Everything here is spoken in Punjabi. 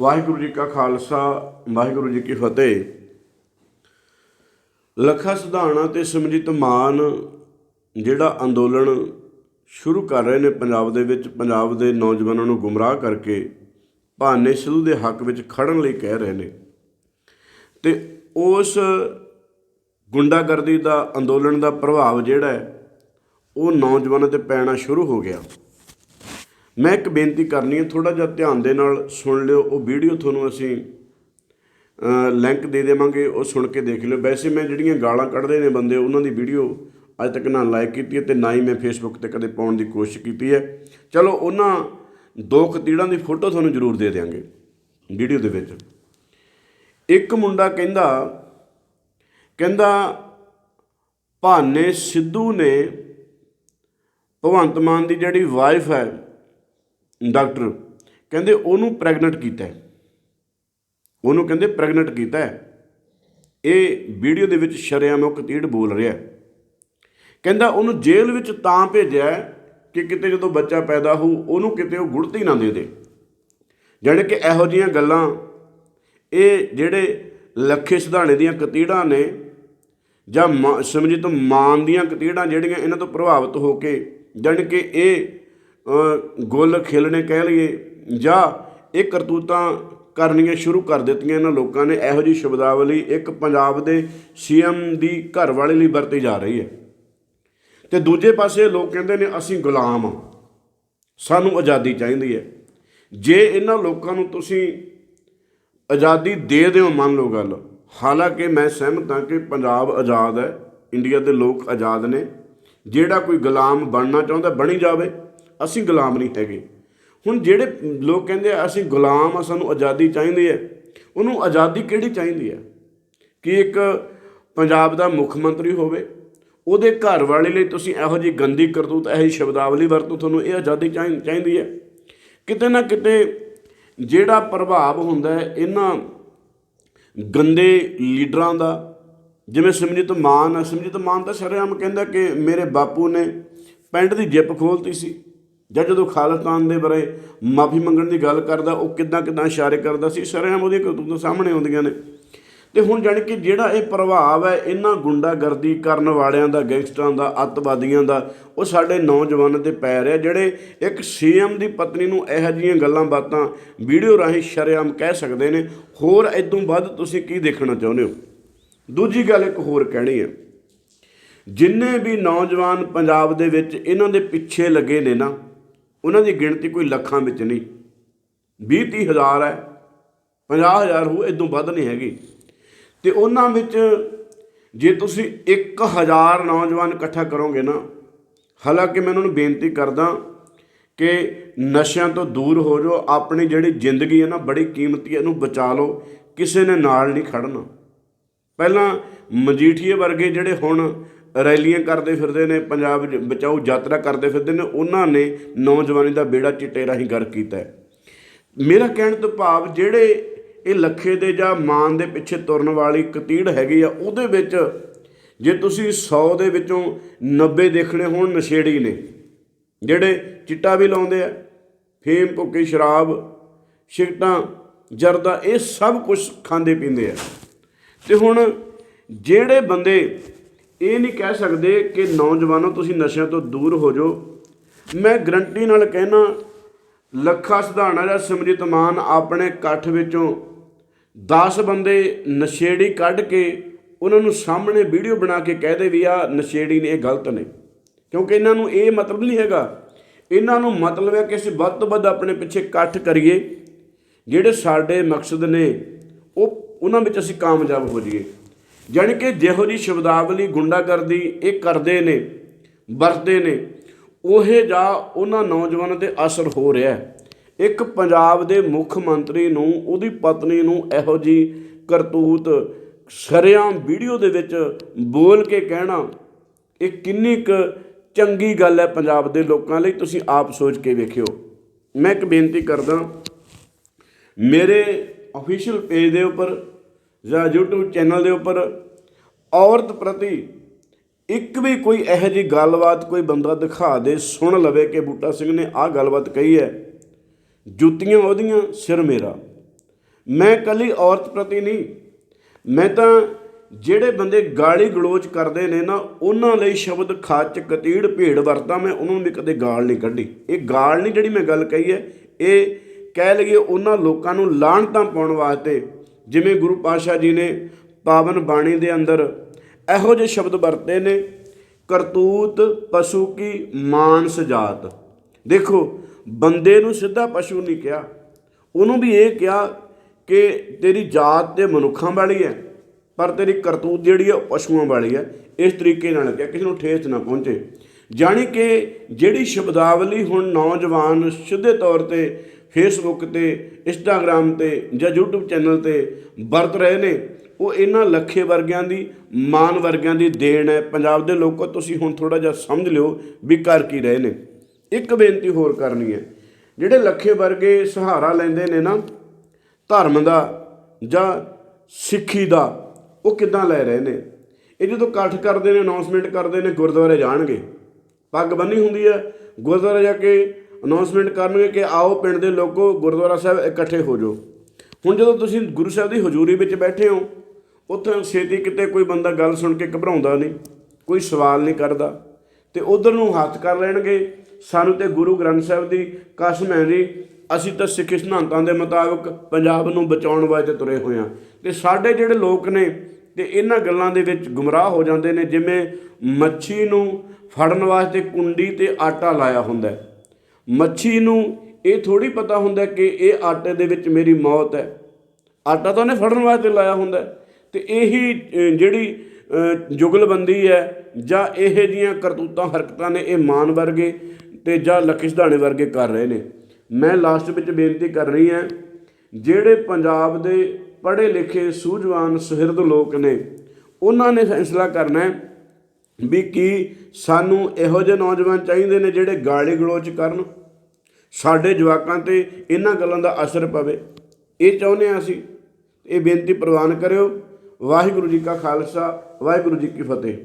ਵਾਹਿਗੁਰੂ ਜੀ ਕਾ ਖਾਲਸਾ, ਵਾਹਿਗੁਰੂ ਜੀ ਕੀ ਫਤਿਹ। ਲੱਖਾ ਸਿਧਾਣਾ ਤੇ ਸਿਮਰਜੀਤ ਮਾਨ ਜਿਹੜਾ ਅੰਦੋਲਨ ਸ਼ੁਰੂ ਕਰ ਰਹੇ ਨੇ ਪੰਜਾਬ ਦੇ ਵਿੱਚ, ਪੰਜਾਬ ਦੇ ਨੌਜਵਾਨਾਂ ਨੂੰ ਗੁੰਮਰਾਹ ਕਰਕੇ ਭਾਨੇ ਸਿੱਧੂ ਦੇ ਹੱਕ ਵਿੱਚ ਖੜਨ ਲਈ ਕਹਿ ਰਹੇ ਨੇ। ਤੇ ਉਸ ਗੁੰਡਾਗਰਦੀ ਦਾ, ਅੰਦੋਲਨ ਦਾ ਪ੍ਰਭਾਵ ਜਿਹੜਾ ਹੈ, ਉਹ ਨੌਜਵਾਨਾਂ ਤੇ ਪੈਣਾ ਸ਼ੁਰੂ ਹੋ ਗਿਆ। ਮੈਂ ਇੱਕ ਬੇਨਤੀ ਕਰਨੀ ਹੈ ਥੋੜਾ ਜਿਹਾ ਧਿਆਨ ਦੇ ਨਾਲ ਸੁਣ ਲਿਓ, ਉਹ ਵੀਡੀਓ ਤੁਹਾਨੂੰ ਅਸੀਂ ਲਿੰਕ ਦੇ ਦੇਵਾਂਗੇ, ਉਹ ਸੁਣ ਕੇ ਦੇਖ ਲਿਓ। ਵੈਸੇ ਮੈਂ ਜਿਹੜੀਆਂ ਗਾਲਾਂ ਕੱਢਦੇ ਨੇ ਬੰਦੇ, ਉਹਨਾਂ ਦੀ ਵੀਡੀਓ ਅੱਜ ਤੱਕ ਨਾ ਲਾਈਕ ਕੀਤੀ ਹੈ ਤੇ ਨਾ ਹੀ ਮੈਂ ਫੇਸਬੁੱਕ ਤੇ ਕਦੇ ਪਾਉਣ ਦੀ ਕੋਸ਼ਿਸ਼ ਕੀਤੀ ਹੈ। ਚਲੋ, ਉਹਨਾਂ ਦੋ ਕਤੀੜਾਂ ਦੀ ਫੋਟੋ ਤੁਹਾਨੂੰ ਜ਼ਰੂਰ ਦੇ ਦੇਵਾਂਗੇ ਵੀਡੀਓ ਦੇ ਵਿੱਚ। ਇੱਕ ਮੁੰਡਾ ਕਹਿੰਦਾ ਕਹਿੰਦਾ, ਭਾਨੇ ਸਿੱਧੂ ਨੇ ਭਗਵੰਤ ਮਾਨ ਦੀ ਜਿਹੜੀ ਵਾਈਫ ਹੈ ਡਾਕਟਰ ਕਹਿੰਦੇ ਉਹਨੂੰ ਪ੍ਰੈਗਨੈਂਟ ਕੀਤਾ ਉਹਨੂੰ ਕਹਿੰਦੇ ਪ੍ਰੈਗਨੈਂਟ ਕੀਤਾ ਇਹ ਵੀਡੀਓ ਦੇ ਵਿੱਚ ਸ਼ਰੇਆਮ ਉਹ ਕਤੀੜ ਬੋਲ ਰਿਹਾ ਕਹਿੰਦਾ ਉਹਨੂੰ ਜੇਲ੍ਹ ਵਿੱਚ ਤਾਂ ਭੇਜਿਆ ਕਿ ਕਿਤੇ ਜਦੋਂ ਬੱਚਾ ਪੈਦਾ ਹੋ ਉਹਨੂੰ ਕਿਤੇ ਉਹ ਗੁੜਤੀ ਨਾ ਦੇ ਦੇ। ਜਿਹੜੇ ਕਿ ਇਹੋ ਜੀਆਂ ਗੱਲਾਂ, ਇਹ ਜਿਹੜੇ ਲੱਖੇ ਸਿਧਾਣੇ ਦੀਆਂ ਕਤੀੜਾਂ ਨੇ ਜਾਂ ਮਾ- ਸਿਮਰਜੀਤ ਮਾਨ ਦੀਆਂ ਕਤੀੜਾਂ ਜਿਹੜੀਆਂ ਇਹਨਾਂ ਤੋਂ ਪ੍ਰਭਾਵਿਤ ਹੋ ਕੇ, ਜਾਣੀ ਕਿ ਇਹ ਗੁੱਲ ਖੇਲਣੇ ਕਹਿ ਲਈਏ, ਜਾਂ ਇਹ ਕਰਤੂਤਾਂ ਕਰਨੀਆਂ ਸ਼ੁਰੂ ਕਰ ਦਿੱਤੀਆਂ ਇਹਨਾਂ ਲੋਕਾਂ ਨੇ, ਇਹੋ ਜੀ ਸ਼ਬਦਾਵਲੀ ਇੱਕ ਪੰਜਾਬ ਦੇ ਸੀਐਮ ਦੀ ਘਰ ਵਾਲੇ ਲਈ ਵਰਤੀ ਜਾ ਰਹੀ ਹੈ। ਤੇ ਦੂਜੇ ਪਾਸੇ ਲੋਕ ਕਹਿੰਦੇ ਨੇ, ਅਸੀਂ ਗੁਲਾਮ ਹਾਂ, ਸਾਨੂੰ ਆਜ਼ਾਦੀ ਚਾਹੀਦੀ ਹੈ। ਜੇ ਇਹਨਾਂ ਲੋਕਾਂ ਨੂੰ ਤੁਸੀਂ ਆਜ਼ਾਦੀ ਦੇ ਦਿਓ, ਮੰਨ ਲਓ ਗੱਲ, ਹਾਲਾਂਕਿ ਮੈਂ ਸਹਿਮਤ ਹਾਂ ਕਿ ਪੰਜਾਬ ਆਜ਼ਾਦ ਹੈ, ਇੰਡੀਆ ਦੇ ਲੋਕ ਆਜ਼ਾਦ ਨੇ, ਜਿਹੜਾ ਕੋਈ ਗੁਲਾਮ ਬਣਨਾ ਚਾਹੁੰਦਾ, ਬਣੀ ਜਾਵੇ। ਅਸੀਂ ਗੁਲਾਮ ਨਹੀਂ ਹੈਗੇ। ਹੁਣ ਜਿਹੜੇ ਲੋਕ ਕਹਿੰਦੇ ਆ, ਅਸੀਂ ਗੁਲਾਮ ਆ, ਸਾਨੂੰ ਆਜ਼ਾਦੀ ਚਾਹੀਦੀ ਹੈ। ਉਹਨੂੰ ਆਜ਼ਾਦੀ ਕਿਹੜੀ ਚਾਹੀਦੀ ਹੈ? ਕਿ ਇੱਕ ਪੰਜਾਬ ਦਾ ਮੁੱਖ ਮੰਤਰੀ ਹੋਵੇ, ਉਹਦੇ ਘਰ ਵਾਲੇ ਲਈ ਤੁਸੀਂ ਇਹੋ ਜਿਹੀ ਗੰਦੀ ਕਰਤੂਤ, ਇਹੋ ਜਿਹੀ ਸ਼ਬਦਾਵਲੀ ਵਰਤੋਂ ਤੁਹਾਨੂੰ ਇਹ ਆਜ਼ਾਦੀ ਚਾਹੀ- ਚਾਹੀਦੀ ਹੈ? ਕਿਤੇ ਨਾ ਕਿਤੇ ਜਿਹੜਾ ਪ੍ਰਭਾਵ ਹੁੰਦਾ ਹੈ, ਇਹਨਾਂ ਗੰਦੇ ਲੀਡਰਾਂ ਦਾ, ਜਿਵੇਂ ਸਿਮਰਜੀਤ ਮਾਨ ਆ ਸਿਮਰਜੀਤ ਮਾਨ ਤਾਂ ਸ਼ਰੇਆਮ ਕਹਿੰਦਾ ਕਿ ਮੇਰੇ ਬਾਪੂ ਨੇ ਪੈਂਟ ਦੀ ਜਿੱਪ ਖੋਲਤੀ ਸੀ। ਜਾਂ ਜਦੋਂ ਖਾਲਿਸਤਾਨ ਦੇ ਬਾਰੇ ਮਾਫੀ ਮੰਗਣ ਦੀ ਗੱਲ ਕਰਦਾ, ਉਹ ਕਿੱਦਾਂ ਕਿੱਦਾਂ ਇਸ਼ਾਰੇ ਕਰਦਾ ਸੀ ਸ਼ਰੇਆਮ ਉਹਦੀਆਂ ਕਰਤੂਤਾਂ ਸਾਹਮਣੇ ਆਉਂਦੀਆਂ ਨੇ। ਤੇ ਹੁਣ ਜਾਣੀ ਕਿ ਜਿਹੜਾ ਇਹ ਪ੍ਰਭਾਵ ਹੈ, ਇਹਨਾਂ ਗੁੰਡਾਗਰਦੀ ਕਰਨ ਵਾਲਿਆਂ ਦਾ, ਗੈਂਗਸਟਰਾਂ ਦਾ, ਅੱਤਵਾਦੀਆਂ ਦਾ, ਉਹ ਸਾਡੇ ਨੌਜਵਾਨਾਂ ਤੇ ਪੈ ਰਿਹਾ, ਜਿਹੜੇ ਇੱਕ ਸੀਐਮ ਦੀ ਪਤਨੀ ਨੂੰ ਇਹੋ ਜਿਹੀਆਂ ਗੱਲਾਂ ਬਾਤਾਂ ਵੀਡੀਓ ਰਾਹੀਂ ਸ਼ਰੇਆਮ ਕਹਿ ਸਕਦੇ ਨੇ। ਹੋਰ ਇਦੋਂ ਵੱਧ ਤੁਸੀਂ ਕੀ ਦੇਖਣਾ ਚਾਹੁੰਦੇ ਹੋ? ਦੂਜੀ ਗੱਲ ਇੱਕ ਹੋਰ ਕਹਿਣੀ ਹੈ। ਜਿੰਨੇ ਵੀ ਨੌਜਵਾਨ ਪੰਜਾਬ ਦੇ ਵਿੱਚ ਇਹਨਾਂ ਦੇ ਪਿੱਛੇ ਲੱਗੇ ਨੇ ਨਾ ਉਹਨਾਂ ਦੀ ਗਿਣਤੀ ਕੋਈ ਲੱਖਾਂ ਵਿੱਚ ਨਹੀਂ। 20 30 ਹਜ਼ਾਰ ਹੈ। 50 ਹਜ਼ਾਰ ਹੋ ਇਦੋਂ ਵੱਧ ਨਹੀਂ ਹੈਗੀ। ਤੇ ਉਹਨਾਂ ਵਿੱਚ ਜੇ ਤੁਸੀਂ 1000 ਨੌਜਵਾਨ ਇਕੱਠਾ ਕਰੋਗੇ ਨਾ, ਹਾਲਾਂਕਿ ਮੈਂ ਉਹਨਾਂ ਨੂੰ ਬੇਨਤੀ ਕਰਦਾ ਕਿ ਨਸ਼ਿਆਂ ਤੋਂ ਦੂਰ ਹੋ ਜਾਓ, ਆਪਣੀ ਜਿਹੜੀ ਜ਼ਿੰਦਗੀ ਹੈ ਨਾ, ਬੜੀ ਕੀਮਤੀ ਹੈ, ਇਹਨੂੰ ਬਚਾ ਲਓ, ਕਿਸੇ ਨੇ ਨਾਲ ਨਹੀਂ ਖੜਨਾ। ਪਹਿਲਾਂ ਮਜੀਠੀਏ ਵਰਗੇ ਜਿਹੜੇ ਹੁਣ ਰੈਲੀਆਂ ਕਰਦੇ ਫਿਰਦੇ ਨੇ, ਪੰਜਾਬ ਬਚਾਓ ਯਾਤਰਾ ਕਰਦੇ ਫਿਰਦੇ ਨੇ, ਉਹਨਾਂ ਨੇ ਨੌਜਵਾਨੀ ਦਾ ਬੇੜਾ ਚਿੱਟੇ ਰਾਹੀਂ ਗਰ ਕੀਤਾ ਮੇਰਾ ਕਹਿਣ ਤੋਂ ਭਾਵ ਜਿਹੜੇ ਇਹ ਲੱਖੇ ਦੇ ਜਾਂ ਮਾਨ ਦੇ ਪਿੱਛੇ ਤੁਰਨ ਵਾਲੀ ਕਤੀੜ ਹੈਗੀ ਆ, ਉਹਦੇ ਵਿੱਚ ਜੇ ਤੁਸੀਂ 100 ਦੇ ਵਿੱਚੋਂ 90 ਦੇਖਣੇ ਹੋਣ, ਨਸ਼ੇੜੀ ਨੇ, ਜਿਹੜੇ ਚਿੱਟਾ ਵੀ ਲਾਉਂਦੇ ਆ ਫੇਮ ਭੁੱਕੀ, ਸ਼ਰਾਬ ਸਿਗਟਾਂ ਜਰਦਾ, ਇਹ ਸਭ ਕੁਝ ਖਾਂਦੇ ਪੀਂਦੇ ਆ। ਤੇ ਹੁਣ ਜਿਹੜੇ ਬੰਦੇ ਇਹ ਨਹੀਂ ਕਹਿ ਸਕਦੇ ਕਿ ਨੌਜਵਾਨੋ ਤੁਸੀਂ ਨਸ਼ਿਆਂ ਤੋਂ ਦੂਰ ਹੋ ਜਾਓ। ਮੈਂ ਗਰੰਟੀ ਨਾਲ ਕਹਿਣਾ, ਲੱਖਾ ਸਿਧਾਣਾ ਜਾਂ ਸਿਮਰਜੀਤ ਮਾਨ ਆਪਣੇ ਇਕੱਠ ਵਿੱਚੋਂ 10 ਬੰਦੇ ਨਸ਼ੇੜੀ ਕੱਢ ਕੇ ਉਹਨਾਂ ਨੂੰ ਸਾਹਮਣੇ ਵੀਡੀਓ ਬਣਾ ਕੇ ਕਹਿ ਦੇ ਵੀ ਆ ਨਸ਼ੇੜੀ ਨੇ, ਇਹ ਗਲਤ ਨੇ। ਕਿਉਂਕਿ ਇਹਨਾਂ ਨੂੰ ਇਹ ਮਤਲਬ ਨਹੀਂ ਹੈਗਾ। ਇਹਨਾਂ ਨੂੰ ਮਤਲਬ ਹੈ ਕਿ ਅਸੀਂ ਵੱਧ ਤੋਂ ਵੱਧ ਆਪਣੇ ਪਿੱਛੇ ਇਕੱਠ ਕਰੀਏ। ਜਿਹੜੇ ਸਾਡੇ ਮਕਸਦ ਨੇ, ਉਹ ਉਹਨਾਂ ਵਿੱਚ ਅਸੀਂ ਕਾਮਯਾਬ ਹੋ ਜਾਈਏ। ਜਾਣੀ ਕਿ ਜਿਹੋ ਜੀ ਸ਼ਬਦਾਵਲੀ ਗੁੰਡਾਗਰਦੀ ਇਹ ਕਰਦੇ ਨੇ, ਵਰਤਦੇ ਨੇ, ਉਹੇ ਜਾ ਉਹਨਾਂ ਨੌਜਵਾਨਾਂ ਤੇ ਅਸਰ ਹੋ ਰਿਹਾ ਹੈ। ਇੱਕ ਪੰਜਾਬ ਦੇ ਮੁੱਖ ਮੰਤਰੀ ਨੂੰ, ਉਹਦੀ ਪਤਨੀ ਨੂੰ ਇਹੋ ਜੀ ਕਰਤੂਤ ਸ਼ਰੇਆਮ ਵੀਡੀਓ ਦੇ ਵਿੱਚ ਬੋਲ ਕੇ ਕਹਿਣਾ, ਇਹ ਕਿੰਨੀ ਕੁ ਚੰਗੀ ਗੱਲ ਹੈ ਪੰਜਾਬ ਦੇ ਲੋਕਾਂ ਲਈ, ਤੁਸੀਂ ਆਪ ਸੋਚ ਕੇ ਵੇਖਿਓ। ਮੈਂ ਇੱਕ ਬੇਨਤੀ ਕਰਦਾ, ਮੇਰੇ ਅਫੀਸ਼ੀਅਲ ਪੇਜ ਦੇ ਉੱਪਰ ਜਾਂ YouTube ਚੈਨਲ ਦੇ ਉੱਪਰ ਔਰਤ ਪ੍ਰਤੀ ਇੱਕ ਵੀ ਕੋਈ ਇਹੋ ਜਿਹੀ ਗੱਲਬਾਤ ਕੋਈ ਬੰਦਾ ਦਿਖਾ ਦੇ, ਸੁਣ ਲਵੇ ਕਿ ਬੂਟਾ ਸਿੰਘ ਨੇ ਆਹ ਗੱਲਬਾਤ ਕਹੀ ਹੈ। ਜੁੱਤੀਆਂ ਉਹਦੀਆਂ, ਸਿਰ ਮੇਰਾ। ਮੈਂ ਕੱਲੀ ਔਰਤ ਪ੍ਰਤੀ ਨਹੀਂ। ਮੈਂ ਤਾਂ ਜਿਹੜੇ ਬੰਦੇ ਗਾਲੀ ਗਲੋਚ ਕਰਦੇ ਨੇ ਨਾ, ਉਹਨਾਂ ਲਈ ਸ਼ਬਦ ਖਾਚ, ਕਤੀੜ ਭੇੜ ਵਰਤਾਂ ਮੈਂ ਉਹਨਾਂ ਨੂੰ ਵੀ ਕਦੇ ਗਾਲ ਨਹੀਂ ਕੱਢੀ। ਇਹ ਗਾਲ ਨਹੀਂ ਜਿਹੜੀ ਮੈਂ ਗੱਲ ਕਹੀ ਹੈ, ਇਹ ਕਹਿ ਲਈਏ ਉਹਨਾਂ ਲੋਕਾਂ ਨੂੰ ਲਾਹਣਤਾਂ ਪਾਉਣ ਵਾਸਤੇ ਜਿਵੇਂ ਗੁਰੂ ਪਾਤਸ਼ਾਹ ਜੀ ਨੇ ਪਾਵਨ ਬਾਣੀ ਦੇ ਅੰਦਰ ਇਹੋ ਜਿਹੇ ਸ਼ਬਦ ਵਰਤੇ ਨੇ, ਕਰਤੂਤ ਪਸ਼ੂ ਕੀ ਮਾਨਸ ਜਾਤ। ਦੇਖੋ, ਬੰਦੇ ਨੂੰ ਸਿੱਧਾ ਪਸ਼ੂ ਨਹੀਂ ਕਿਹਾ। ਉਹਨੂੰ ਵੀ ਇਹ ਕਿਹਾ ਕਿ ਤੇਰੀ ਜਾਤ ਤੇ ਮਨੁੱਖਾਂ ਵਾਲੀ ਹੈ, ਪਰ ਤੇਰੀ ਕਰਤੂਤ ਜਿਹੜੀ ਹੈ ਉਹ ਪਸ਼ੂਆਂ ਵਾਲੀ ਹੈ। ਇਸ ਤਰੀਕੇ ਨਾਲ ਕਿਹਾ, ਕਿਸੇ ਨੂੰ ਠੇਸ ਨਾ ਪਹੁੰਚੇ। ਜਾਣੀ ਕਿ ਜਿਹੜੀ ਸ਼ਬਦਾਵਲੀ ਹੁਣ ਨੌਜਵਾਨ ਸਿੱਧੇ ਤੌਰ ਤੇ ਫੇਸਬੁੱਕ ਤੇ ਇੰਸਟਾਗ੍ਰam ਤੇ ਜਾਂ YouTube ਚੈਨਲ ਤੇ ਵਰਤ ਰਹੇ ਨੇ। ਉਹ ਇਹਨਾਂ ਲੱਖੇ ਵਰਗਿਆਂ ਦੀ ਮਾਨ ਵਰਗਿਆਂ ਦੀ ਦੇਣ ਹੈ। ਪੰਜਾਬ ਦੇ ਲੋਕੋ, ਤੁਸੀਂ ਹੁਣ ਥੋੜਾ ਜਿਹਾ ਸਮਝ ਲਿਓ ਵੀ ਕਰ ਕੀ ਰਹੇ ਨੇ। ਇੱਕ ਬੇਨਤੀ ਹੋਰ ਕਰਨੀ ਹੈ। ਜਿਹੜੇ ਲੱਖੇ ਵਰਗੇ ਸਹਾਰਾ ਲੈਂਦੇ ਨੇ ਨਾ, ਧਰਮ ਦਾ ਜਾਂ ਸਿੱਖੀ ਦਾ, ਉਹ ਕਿੱਦਾਂ ਲੈ ਰਹੇ ਨੇ? ਇਹ ਜਦੋਂ ਇਕੱਠ ਕਰਦੇ ਨੇ ਅਨਾਉਂਸਮੈਂਟ ਕਰਦੇ ਨੇ, ਗੁਰਦੁਆਰੇ ਜਾਣਗੇ। ਪੱਗ ਬੰਨੀ ਹੁੰਦੀ ਹੈ। ਗੁਰਦੁਆਰੇ ਜਾ ਕੇ ਅਨਾਉਂਸਮੈਂਟ ਕਰਨਗੇ ਕਿ ਆਓ ਪਿੰਡ ਦੇ ਲੋਕੋ ਗੁਰਦੁਆਰਾ ਸਾਹਿਬ ਇਕੱਠੇ ਹੋ ਜਾਓ। ਹੁਣ ਜਦੋਂ ਤੁਸੀਂ ਗੁਰੂ ਸਾਹਿਬ ਦੀ ਹਜ਼ੂਰੀ ਵਿੱਚ ਬੈਠੇ ਹੋ, ਉੱਥੇ ਛੇਤੀ ਕਿਤੇ ਕੋਈ ਬੰਦਾ ਗੱਲ ਸੁਣ ਕੇ ਘਬਰਾਉਂਦਾ ਨਹੀਂ, ਕੋਈ ਸਵਾਲ ਨਹੀਂ ਕਰਦਾ। ਤੇ ਉਧਰ ਨੂੰ ਹੱਥ ਕਰ ਲੈਣਗੇ, ਸਾਨੂੰ ਤੇ ਗੁਰੂ ਗ੍ਰੰਥ ਸਾਹਿਬ ਦੀ ਕਸਮ ਹੈ ਜੀ, ਅਸੀਂ ਤਾਂ ਸਿੱਖ ਸਿਧਾਂਤਾਂ ਦੇ ਮੁਤਾਬਕ ਪੰਜਾਬ ਨੂੰ ਬਚਾਉਣ ਵਾਸਤੇ ਤੁਰੇ ਹੋਏ ਹਾਂ। ਤੇ ਸਾਡੇ ਜਿਹੜੇ ਲੋਕ ਨੇ, ਤੇ ਇਹਨਾਂ ਗੱਲਾਂ ਦੇ ਵਿੱਚ ਗੁੰਮਰਾਹ ਹੋ ਜਾਂਦੇ ਨੇ, ਜਿਵੇਂ ਮੱਛੀ ਨੂੰ ਫੜਨ ਵਾਸਤੇ ਕੁੰਡੀ ਤੇ ਆਟਾ ਲਾਇਆ ਹੁੰਦਾ ਹੈ। ਮੱਛੀ ਨੂੰ ਇਹ ਥੋੜੀ ਪਤਾ ਹੁੰਦਾ ਕਿ ਇਹ ਆਟੇ ਦੇ ਵਿੱਚ ਮੇਰੀ ਮੌਤ ਹੈ ਆਟਾ ਤਾਂ ਉਹਨੇ ਫੜਨ ਵਾਸਤੇ ਲਾਇਆ ਹੁੰਦਾ ਹੈ। ਤੇ ਇਹੀ ਜਿਹੜੀ ਜੁਗਲਬੰਦੀ ਹੈ ਜਾਂ ਇਹ ਜੀਆਂ ਕਰਤੂਤਾਂ, ਹਰਕਤਾਂ ਨੇ ਇਹ ਮਾਨ ਵਰਗੇ ਤੇ ਜਾਂ ਲੱਖੀ ਵਰਗੇ ਕਰ ਰਹੇ ਨੇ ਮੈਂ ਲਾਸਟ ਵਿੱਚ ਬੇਨਤੀ ਕਰ ਰਹੀ ਹਾਂ, ਜਿਹੜੇ ਪੰਜਾਬ ਦੇ ਪੜ੍ਹੇ ਲਿਖੇ ਸੂਝਵਾਨ ਸੁਹਿਰਦ ਲੋਕ ਨੇ, ਉਹਨਾਂ ਨੇ ਫੈਸਲਾ ਕਰਨਾ ਹੈ ਵੀ ਕੀ ਸਾਨੂੰ ਇਹੋ ਜਿਹੇ ਨੌਜਵਾਨ ਚਾਹੀਦੇ ਨੇ ਜਿਹੜੇ ਗਾਲੀ ਗਲੋਚ ਕਰਨ ਸਾਡੇ ਜਵਾਕਾਂ ਤੇ ਇਹਨਾਂ ਗੱਲਾਂ ਦਾ ਅਸਰ ਪਵੇ। ਇਹ ਚਾਹੁੰਦੇ ਹਾਂ ਅਸੀਂ, ਇਹ ਬੇਨਤੀ ਪ੍ਰਵਾਨ ਕਰਿਓ। ਵਾਹਿਗੁਰੂ ਜੀ ਕਾ ਖਾਲਸਾ, ਵਾਹਿਗੁਰੂ ਜੀ ਕੀ ਫਤਿਹ।